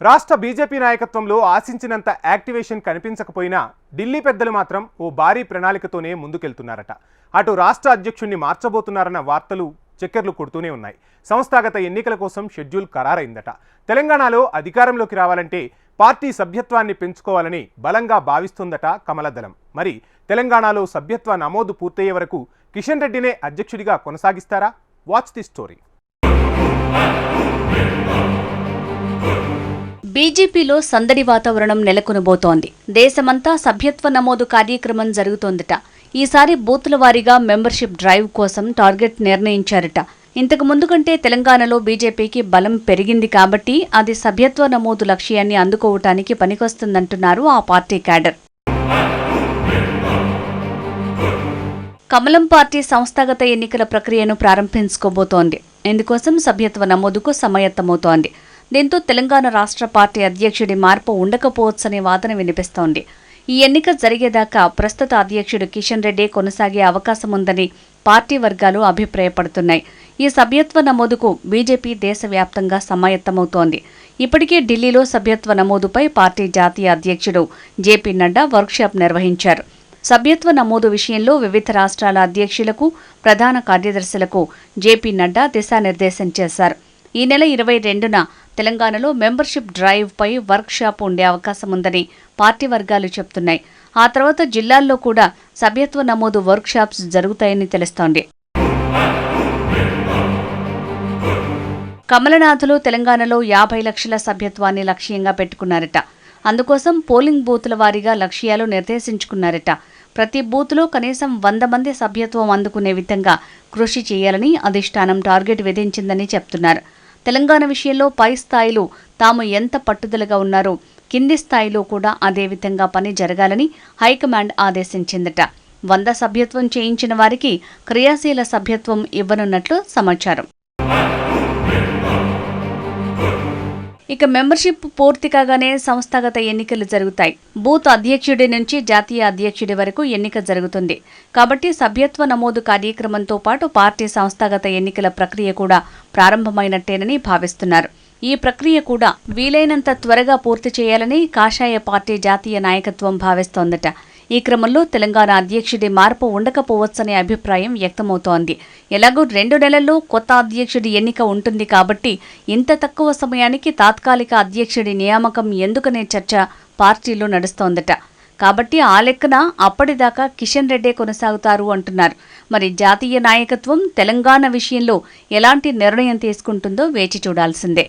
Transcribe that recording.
రాష్ట్ర బీజేపీ నాయకత్వంలో ఆశించినంత యాక్టివేషన్ కనిపించకపోయినా ఢిల్లీ పెద్దలు మాత్రం ఓ భారీ ప్రణాళికతోనే ముందుకెళ్తున్నారట. అటు రాష్ట్ర అధ్యక్షుణ్ణి మార్చబోతున్నారన్న వార్తలు చక్కెర్లు కొడుతూనే ఉన్నాయి. సంస్థాగత ఎన్నికల కోసం షెడ్యూల్ ఖరారైందట. తెలంగాణలో అధికారంలోకి రావాలంటే పార్టీ సభ్యత్వాన్ని పెంచుకోవాలని బలంగా భావిస్తుందట కమలదళం. మరి తెలంగాణలో సభ్యత్వ నమోదు పూర్తయ్యే వరకు కిషన్ రెడ్డినే అధ్యక్షుడిగా కొనసాగిస్తారా? వాచ్ ది స్టోరీ బీజేపీలో సందడి వాతావరణం నెలకొనబోతోంది. దేశమంతా సభ్యత్వ నమోదు కార్యక్రమం జరుగుతోందట. ఈసారి బూత్ల వారీగా మెంబర్షిప్ డ్రైవ్ కోసం టార్గెట్ నిర్ణయించారట. ఇంతకు ముందు కంటే తెలంగాణలో బీజేపీకి బలం పెరిగింది కాబట్టి అది సభ్యత్వ నమోదు లక్ష్యాన్ని అందుకోవటానికి పనికొస్తుందంటున్నారు ఆ పార్టీ క్యాడర్. కమలం పార్టీ సంస్థాగత ఎన్నికల ప్రక్రియను ప్రారంభించుకోబోతోంది. ఇందుకోసం సభ్యత్వ నమోదుకు సమాయత్తమవుతోంది. దీంతో తెలంగాణ రాష్ట్ర పార్టీ అధ్యక్షుడి మార్పు ఉండకపోవచ్చనే వాదన వినిపిస్తోంది. ఈ ఎన్నిక జరిగేదాకా ప్రస్తుత అధ్యక్షుడు కిషన్ రెడ్డి కొనసాగే అవకాశం ఉందని పార్టీ వర్గాలు అభిప్రాయపడుతున్నాయి. ఈ సభ్యత్వ నమోదుకు బీజేపీ దేశవ్యాప్తంగా సమాయత్తమవుతోంది. ఇప్పటికే ఢిల్లీలో సభ్యత్వ నమోదుపై పార్టీ జాతీయ అధ్యక్షుడు జేపీ నడ్డా వర్క్షాప్ నిర్వహించారు. సభ్యత్వ నమోదు విషయంలో వివిధ రాష్ట్రాల అధ్యక్షులకు ప్రధాన కార్యదర్శులకు జేపీ నడ్డా దిశానిర్దేశం చేశారు. ఈ నెల ఇరవై రెండున తెలంగాణలో మెంబర్షిప్ డ్రైవ్ పై ఉండే అవకాశం ఉందని పార్టీ వర్గాలు చెప్తున్నాయి. ఆ తర్వాత జిల్లాల్లో కూడా సభ్యత్వ నమోదు వర్క్షాప్స్ జరుగుతాయని తెలుస్తోంది. కమలనాథులు తెలంగాణలో యాభై లక్షల సభ్యత్వాన్ని లక్ష్యంగా పెట్టుకున్నారట. అందుకోసం పోలింగ్ బూతుల వారీగా లక్ష్యాలు నిర్దేశించుకున్నారట. ప్రతి బూత్లో కనీసం వంద మంది సభ్యత్వం అందుకునే విధంగా కృషి చేయాలని అధిష్టానం టార్గెట్ విధించిందని చెప్తున్నారు. తెలంగాణ విషయంలో పై స్థాయిలో తాము ఎంత పట్టుదలగా ఉన్నారో కింది స్థాయిలో కూడా అదేవిధంగా పని జరగాలని హైకమాండ్ ఆదేశించిందట. వంద సభ్యత్వం చేయించిన వారికి క్రియాశీల సభ్యత్వం ఇవ్వనున్నట్లు సమాచారం. ఇక మెంబర్షిప్ పూర్తి కాగానే సంస్థాగత ఎన్నికలు జరుగుతాయి. బూత్ అధ్యక్షుడి నుంచి జాతీయ అధ్యక్షుడి వరకు ఎన్నిక జరుగుతుంది. కాబట్టి సభ్యత్వ నమోదు కార్యక్రమంతో పాటు పార్టీ సంస్థాగత ఎన్నికల ప్రక్రియ కూడా ప్రారంభమైనట్టేనని భావిస్తున్నారు. ఈ ప్రక్రియ కూడా వీలైనంత త్వరగా పూర్తి చేయాలని కాషాయ పార్టీ జాతీయ నాయకత్వం భావిస్తోందట. ఈ క్రమంలో తెలంగాణ అధ్యక్షుడి మార్పు ఉండకపోవచ్చనే అభిప్రాయం వ్యక్తమవుతోంది. ఎలాగూ రెండు నెలల్లో కొత్త అధ్యక్షుడి ఎన్నిక ఉంటుంది కాబట్టి ఇంత తక్కువ సమయానికి తాత్కాలిక అధ్యక్షుడి నియామకం ఎందుకనే చర్చ పార్టీలో నడుస్తోందట. కాబట్టి ఆ లెక్కన అప్పటిదాకా కిషన్ రెడ్డే కొనసాగుతారు అంటున్నారు. మరి జాతీయ నాయకత్వం తెలంగాణ విషయంలో ఎలాంటి నిర్ణయం తీసుకుంటుందో వేచి చూడాల్సిందే.